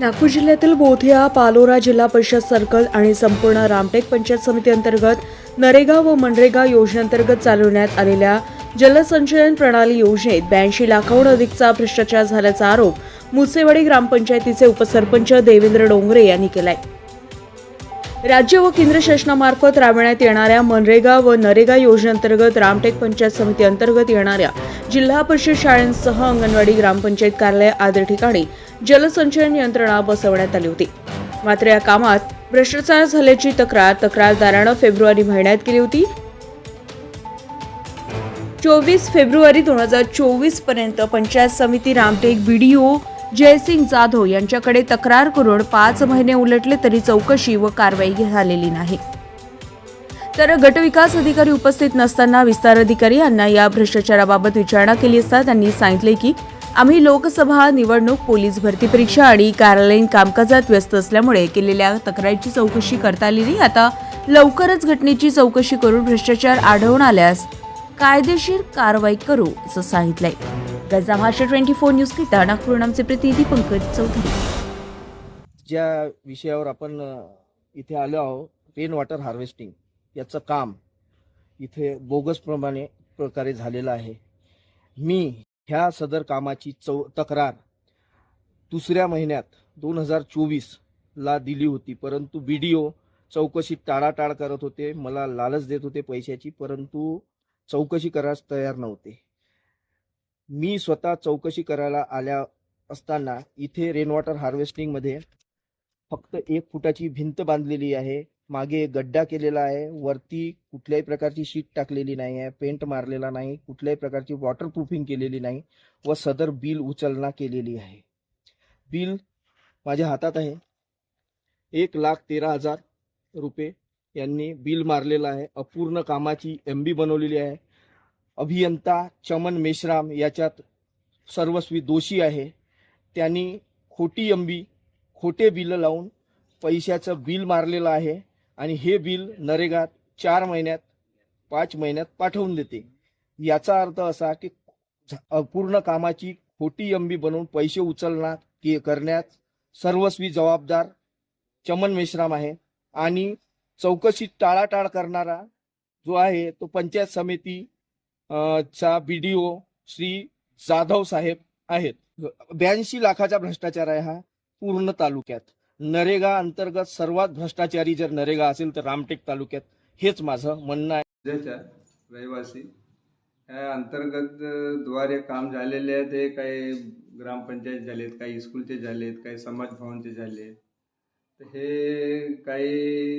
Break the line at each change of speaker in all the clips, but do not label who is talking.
नागपूर जिल्ह्यातील बोथिया पालोरा जिल्हा परिषद सर्कल आणि संपूर्ण रामटेक पंचायत समिती अंतर्गत नरेगा व मनरेगा योजनेअंतर्गत चालवण्यात आलेल्या जलसंचयन प्रणाली योजनेत ब्याऐंशी लाखाहून अधिकचा भ्रष्टाचार झाल्याचा आरोप मुसेवाडी ग्रामपंचायतीचे उपसरपंच देवेंद्र डोंगरे यांनी केलाय. राज्य व केंद्र शासनामार्फत राबवण्यात येणाऱ्या मनरेगा व नरेगा योजनेअंतर्गत रामटेक पंचायत समिती अंतर्गत येणाऱ्या जिल्हा परिषद शाळांसह अंगणवाडी ग्रामपंचायत कार्यालय आदी ठिकाणी जलसंचयन यंत्रणा बसवण्यात आली होती. मात्र या कामात भ्रष्टाचार झाल्याची तक्रार तक्रारदारानं फेब्रुवारी महिन्यात केली होती. चोवीस फेब्रुवारी दोन हजार चोवीसपर्यंत पंचायत समिती रामटेक बीडीओ जयसिंग जाधव यांच्याकडे तक्रार करून पाच महिने उलटले तरी चौकशी व कारवाई झालेली नाही. तर गटविकास अधिकारी उपस्थित नसताना विस्तार अधिकारी यांना या भ्रष्टाचाराबाबत विचारणा केली असता त्यांनी सांगितले की आम्ही लोकसभा निवडणूक पोलीस भरती परीक्षा आणि कार्यालयीन कामकाजात व्यस्त असल्यामुळे केलेल्या तक्रारीची चौकशी करता आली नाही आता लवकरच घटनेची चौकशी करून भ्रष्टाचार आढळून आल्यास कायदेशीर कारवाई करू असं सांगितलंय. Gaja Maharashtra twenty four news करिता नागपूर आमचे प्रतिनिधी पंकज चौधरी.
ज्या विषयावर आपण इथे आलो आहोत रेन वॉटर हार्वेस्टिंग याचं काम इथे बोगसप्रमाणे प्रकारे झालेलं आहे. मी ह्या सदर कामाची चौ तक्रार दुसऱ्या महिन्यात दोन हजार चोवीसला दिली होती. परंतु बी डी ओ चौकशी टाळाटाळ करत होते. मला लालच देत होते पैशाची परंतु चौकशी करायला तयार नव्हते. मी स्वतः चौकशी करायला आल्या असताना इथे रेन वॉटर हार्वेस्टिंगमध्ये फक्त एक फुटाची भिंत बांधलेली आहे. मागे गड्डा केलेला आहे. वरती कुठल्याही प्रकारची शीट टाकलेली नाही आहे. पेंट मारलेला नाही. कुठल्याही प्रकारची वॉटरप्रूफिंग केलेली नाही व सदर बिल उचलना केलेली आहे. बिल माझ्या हातात आहे. एक लाख तेरा हजार रुपये यांनी बिल मारलेलं आहे. अपूर्ण कामाची एम बी बनवलेली आहे. अभियंता चमन मेश्राम याच्यात सर्वस्वी दोषी आहे. त्यांनी खोटी अंबी खोटे बिलं लावून पैशाचं बिल मारलेलं आहे आणि हे बिल नरेगात चार महिन्यात पाच महिन्यात पाठवून देते. याचा अर्थ असा की झ- अपूर्ण कामाची खोटी अंबी बनवून पैसे उचलण्यात के करण्यात सर्वस्वी जबाबदार चमन मेश्राम आहे आणि चौकशी टाळाटाळ करणारा जो आहे तो पंचायत समिती चा B D O Shri Jadhav साहेब आहेत. ब्याऐंशी लाखाचा भ्रष्टाचार आहे हा पूर्ण तालुक्यात. नरेगा अंतर्गत सर्वात भ्रष्टाचारी जर नरेगा असेल तर रामटेक तालुक्यात. हेच माझं म्हणणं आहे.
रहिवासी अंतर्गत द्वारे काम झालेले आहे ते काही ग्रामपंचायत झालेत काही स्कूलचे झालेत काही समाज भवनचे झाले तर हे काही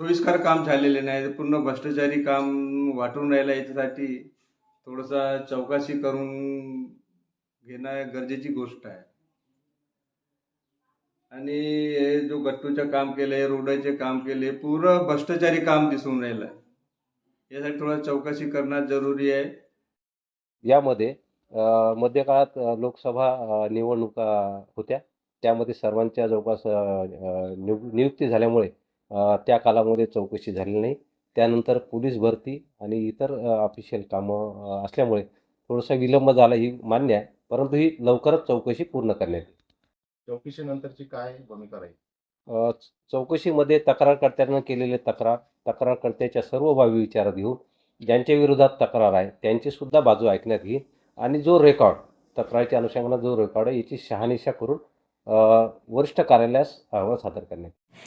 सोयीस्कर काम झालेले नाही पूर्ण भ्रष्टाचारी काम वाटून राहिलं याच्यासाठी. थोडासा चौकशी करून घेणं गरजेची गोष्ट आहे. आणि हे जो गट्टूचं काम केले रोडाचे काम केले पूर्ण भ्रष्टाचारी काम दिसून राहिलं. यासाठी थोडं चौकशी करणं जरुरी आहे.
यामध्ये मध्यकाळात लोकसभा निवडणुका होत्या. त्यामध्ये सर्वांच्या जवळपास नियुक्ती झाल्यामुळे त्या कालामध्ये चौकशी झाली नाही. त्यानंतर पोलीस भरती आणि इतर ऑफिशियल कामं असल्यामुळे थोडासा विलंब झाला ही मान्य आहे. परंतु ही लवकरच चौकशी पूर्ण करण्यात येईल.
चौकशीनंतरची काय भूमिका राहील?
चौकशीमध्ये तक्रारकर्त्यानं केलेले तक्रार तक्रारकर्त्याच्या सर्व बाबी विचारात घेऊन ज्यांच्या विरोधात तक्रार आहे त्यांची सुद्धा बाजू ऐकण्यात येईल. आणि जो रेकॉर्ड तक्रारीच्या अनुषंगानं जो रेकॉर्ड आहे याची शहानिशा करून वरिष्ठ कार्यालयास अहवाल सादर करण्यात येईल.